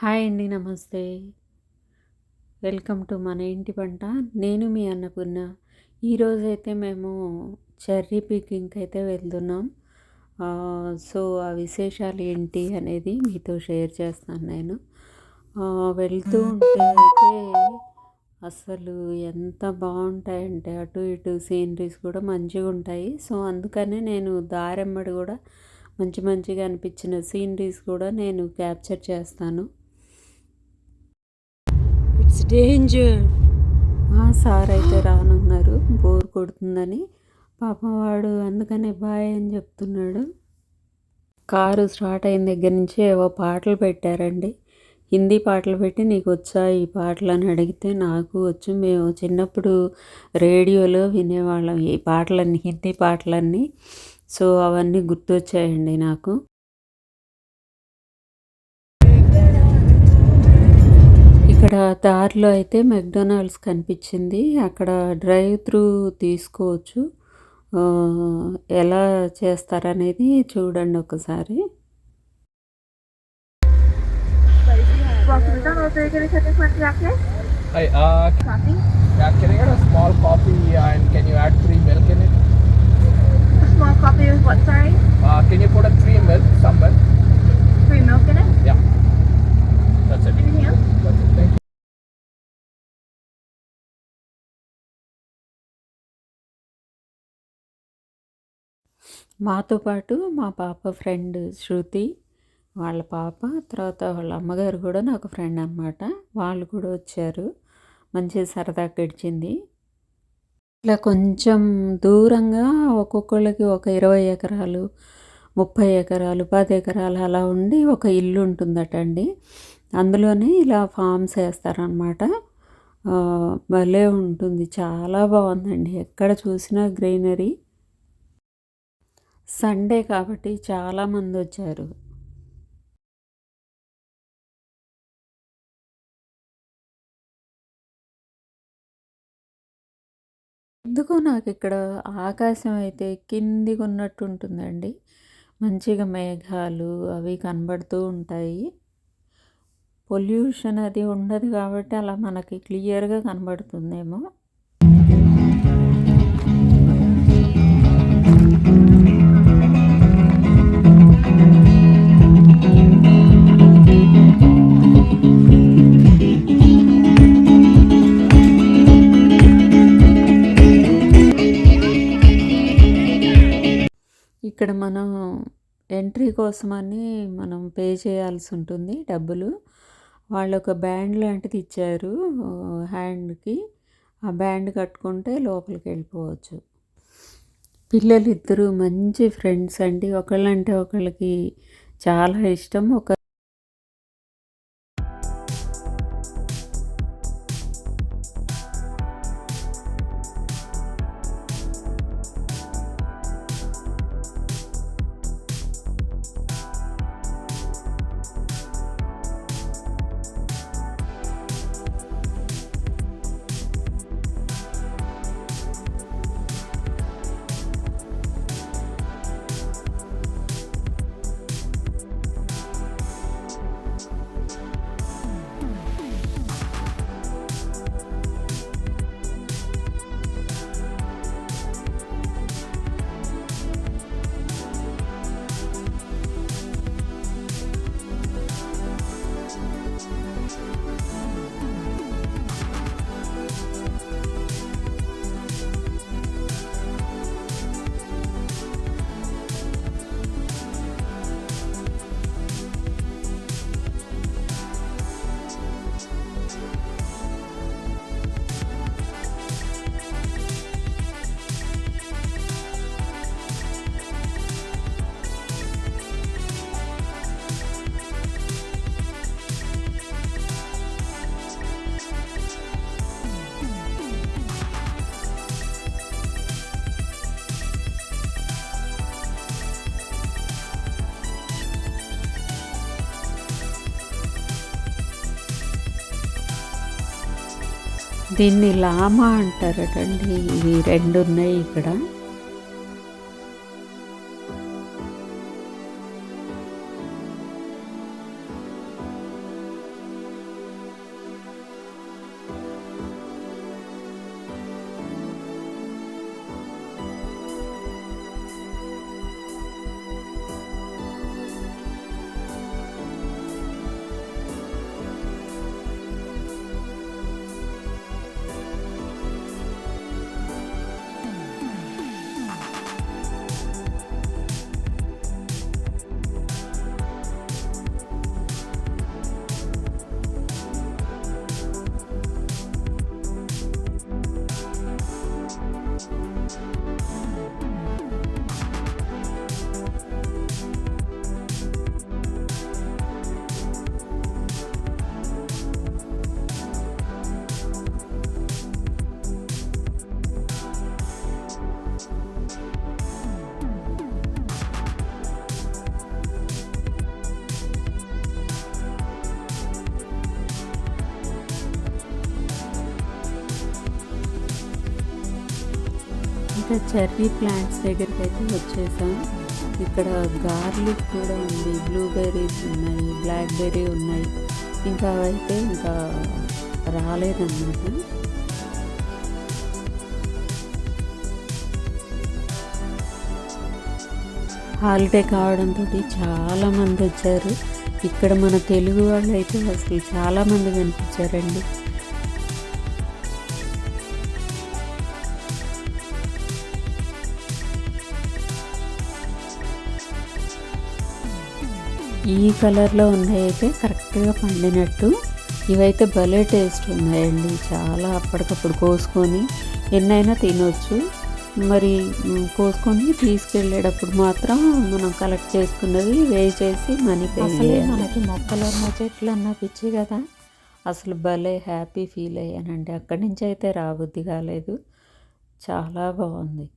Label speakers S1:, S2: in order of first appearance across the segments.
S1: Hi అండి నమస్తే. Welcome to మన ఇంటి పంట. నేను మీ అన్నపూర్ణ. ఈరోజైతే మేము చెర్రీ పికింగ్కి అయితే వెళ్తున్నాం. సో ఆ విశేషాలు ఏంటి అనేది మీతో షేర్ చేస్తాను నేను. వెళ్తూ ఉంటే అయితే అసలు ఎంత బాగుంటాయంటే అటు ఇటు సీనరీస్ కూడా మంచిగా ఉంటాయి. సో అందుకనే నేను దారెమ్మడి కూడా మంచి మంచిగా అనిపించిన సీనరీస్ కూడా నేను క్యాప్చర్ చేస్తాను. డేంజర్. సార్ అయితే రానున్నారు బోర్ కొడుతుందని. పాపం వాడు అందుకనే బాయ్ అని చెప్తున్నాడు. కారు స్టార్ట్ అయిన దగ్గర నుంచి ఏవో పాటలు పెట్టారండి. హిందీ పాటలు పెట్టి నీకు వచ్చా ఈ పాటలు అని అడిగితే నాకు వచ్చు. మేము చిన్నప్పుడు రేడియోలో వినేవాళ్ళం ఈ పాటలన్నీ హిందీ పాటలన్నీ. సో అవన్నీ గుర్తొచ్చాయండి నాకు. దారిలో అయితే మెక్డొనాల్డ్స్ కనిపించింది. అక్కడ డ్రైవ్ త్రూ తీసుకోవచ్చు. ఎలా చేస్తారనేది చూడండి ఒకసారి.
S2: Coffee
S3: coffee coffee coffee
S2: coffee coffee
S3: coffee coffee coffee coffee
S1: మాతో పాటు మా పాప ఫ్రెండ్ శృతి వాళ్ళ పాప తర్వాత వాళ్ళ అమ్మగారు కూడా నాకు ఫ్రెండ్ అనమాట వాళ్ళు కూడా వచ్చారు. మంచి సరదా గడిచింది. ఇట్లా కొంచెం దూరంగా ఒక్కొక్కళ్ళకి ఒక ఇరవై ఎకరాలు ముప్పై ఎకరాలు పది ఎకరాలు అలా ఉండి ఒక ఇల్లు ఉంటుందట అండి. అందులోనే ఇలా ఫామ్స్ వేస్తారనమాట భలే ఉంటుంది. చాలా బాగుందండి. ఎక్కడ చూసినా గ్రీనరీ. సండే కాబట్టి చాలామంది వచ్చారు. ఎందుకు నాకు ఇక్కడ ఆకాశం అయితే కిందికి ఉన్నట్టు ఉంటుందండి మంచిగా మేఘాలు అవి కనబడుతూ ఉంటాయి. పొల్యూషన్ అది ఉండదు కాబట్టి అలా మనకి క్లియర్గా కనబడుతుందేమో. ఇక్కడ మనం ఎంట్రీ కోసమని మనం పే చేయాల్సి ఉంటుంది డబ్బులు. వాళ్ళు ఒక బ్యాండ్ లాంటిది ఇచ్చారు హ్యాండ్కి. ఆ బ్యాండ్ కట్టుకుంటే లోపలికి వెళ్ళిపోవచ్చు. పిల్లలు ఇద్దరు మంచి ఫ్రెండ్స్ అండి. ఒకళ్ళంటే ఒకళ్ళకి చాలా ఇష్టం. ఒక దీన్ని లామా అంటారటండి. ఇవి రెండు ఉన్నాయి ఇక్కడ. ఇంకా చెర్రీ ప్లాంట్స్ దగ్గరికి అయితే వచ్చేసాం. ఇక్కడ గార్లిక్ కూడా ఉంది. బ్లూబెర్రీస్ ఉన్నాయి బ్లాక్బెర్రీ ఉన్నాయి. ఇంకా అయితే ఇంకా రాలేదన్నమాట. హాలిడే కావడంతో చాలామంది వచ్చారు. ఇక్కడ మన తెలుగు వాళ్ళు అయితే అసలు చాలామంది కనిపించారండి. ఈ కలర్లో ఉన్నాయైతే కరెక్ట్గా పండినట్టు. ఇవైతే భలే టేస్ట్ ఉన్నాయండి. చాలా అప్పటికప్పుడు కోసుకొని ఎన్నైనా తినొచ్చు. మరి కోసుకొని తీసుకెళ్ళేటప్పుడు మాత్రం మనం కలెక్ట్ చేసుకున్నది వేసేసి మనీ పే మనకి మొక్కలన్న చెట్లన్న పిచ్చి కదా. అసలు భలే హ్యాపీ ఫీల్ అయ్యానండి. అక్కడి నుంచి అయితే రాబుద్ది కాలేదు. చాలా బాగుంది.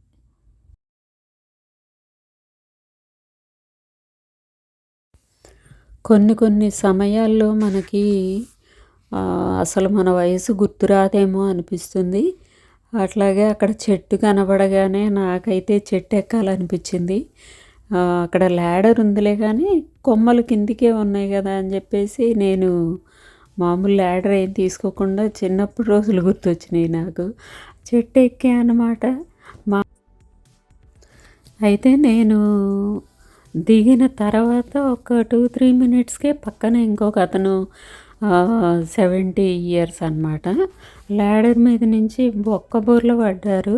S1: కొన్ని కొన్ని సమయాల్లో మనకి అసలు మన వయసు గుర్తురాదేమో అనిపిస్తుంది. అట్లాగే అక్కడ చెట్టు కనబడగానే నాకైతే చెట్టు ఎక్కాలనిపించింది. అక్కడ ల్యాడర్ ఉందిలే కానీ కొమ్మలు కిందికే ఉన్నాయి కదా అని చెప్పేసి నేను మామూలు ల్యాడర్ ఏం తీసుకోకుండా చిన్నప్పుడు రోజులు గుర్తొచ్చినాయి నాకు. చెట్టు ఎక్కే అన్నమాట. మా అయితే నేను దిగిన తర్వాత ఒక టూ త్రీ మినిట్స్కే పక్కన ఇంకొక అతను సెవెంటీ ఇయర్స్ అనమాట ల్యాడర్ మీద నుంచి బొక్క బోర్లు పడ్డారు.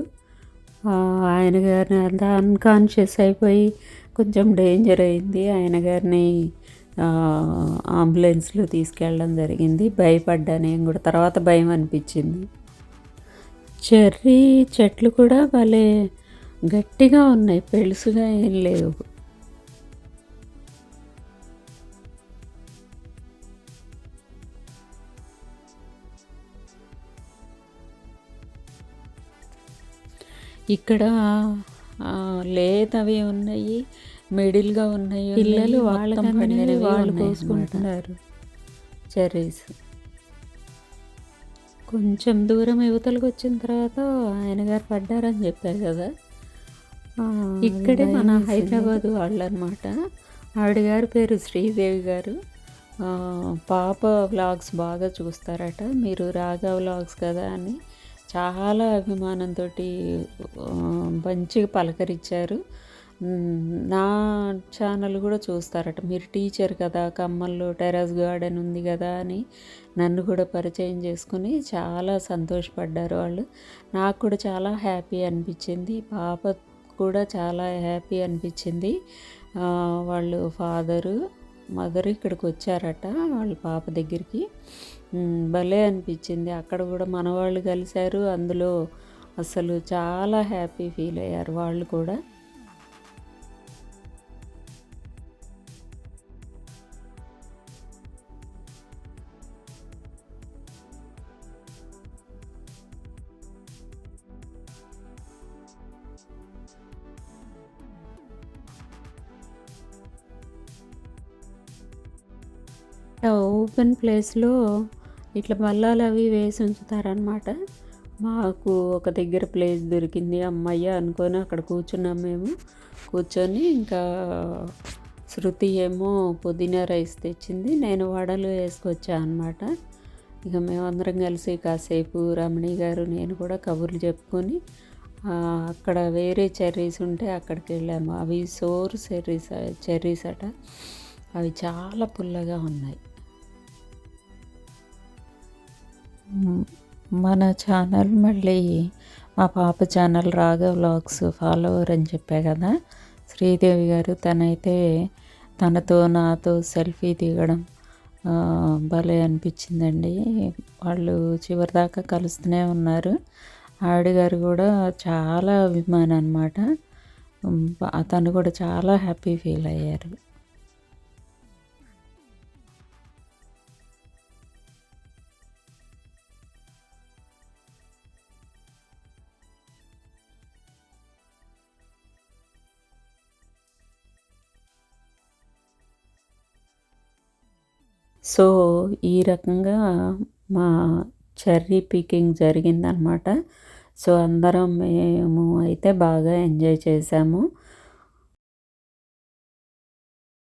S1: ఆయన గారిని అంతా అన్కాన్షియస్ అయిపోయి కొంచెం డేంజర్ అయింది. ఆయన గారిని అంబులెన్స్లో తీసుకెళ్ళడం జరిగింది. భయపడ్డా నేను కూడా. తర్వాత భయం అనిపించింది. చెర్రీ చెట్లు కూడా భలే గట్టిగా ఉన్నాయి. పెలుసుగా ఏం లేవు. ఇక్కడ లేతవి ఉన్నాయి మిడిల్గా ఉన్నాయి పిల్లలు వాళ్ళ వాళ్ళు కోసుకుంటున్నారు. చెర్రీస్ కొంచెం దూరం యువతలకు వచ్చిన తర్వాత ఆయన గారు పడ్డారని చెప్పారు కదా. ఇక్కడే మన హైదరాబాద్ వాళ్ళు అనమాట ఆవిడ గారి పేరు శ్రీదేవి గారు. పాప వ్లాగ్స్ బాగా చూస్తారట. మీరు రాగా వ్లాగ్స్ కదా అని చాలా అభిమానంతో మంచిగా పలకరించారు. నా ఛానల్ కూడా చూస్తారట. మీరు టీచర్ కదా కమ్మల్లో టెర్రస్ గార్డెన్ ఉంది కదా అని నన్ను కూడా పరిచయం చేసుకుని చాలా సంతోషపడ్డారు వాళ్ళు. నాకు కూడా చాలా హ్యాపీ అనిపించింది. పాప కూడా చాలా హ్యాపీ అనిపించింది. వాళ్ళు ఫాదరు మదర్ ఇక్కడికి వచ్చారట వాళ్ళ పాప దగ్గరికి. భలే అనిపించింది. అక్కడ కూడా మన వాళ్ళు కలిశారు. అందులో అసలు చాలా హ్యాపీ ఫీల్ అయ్యారు వాళ్ళు కూడా. ఓపెన్ ప్లేస్లో ఇట్లా బల్లాలు అవి వేసి ఉంచుతారనమాట మాకు ఒక దగ్గర ప్లేస్ దొరికింది అమ్మయ్య అనుకొని అక్కడ కూర్చున్నాం మేము. కూర్చొని ఇంకా శృతి ఏమో పుదీనా రైస్ తెచ్చింది. నేను వడలు వేసుకొచ్చా అనమాట ఇక మేమందరం కలిసి కాసేపు రమణి గారు నేను కూడా కబుర్లు చెప్పుకొని అక్కడ వేరే చెర్రీస్ ఉంటే అక్కడికి వెళ్ళాము. అవి సోర్ చెర్రీస్ చెర్రీస్ అట. అవి చాలా పుల్లగా ఉన్నాయి. మన ఛానల్ మళ్ళీ మా పాప ఛానల్ రాగా వ్లాగ్స్ ఫాలోవర్ అని చెప్పా కదా. శ్రీదేవి గారు తనైతే తనతో నాతో సెల్ఫీ దిగడం భలే అనిపించిందండి. వాళ్ళు చివరిదాకా కలుస్తూనే ఉన్నారు. ఆవిడ గారు కూడా చాలా అభిమానం అనమాట తను కూడా చాలా హ్యాపీ ఫీల్ అయ్యారు. సో ఈ రకంగా మా చెర్రీ పీకింగ్ జరిగిందనమాట సో అందరం మేము అయితే బాగా ఎంజాయ్ చేసాము.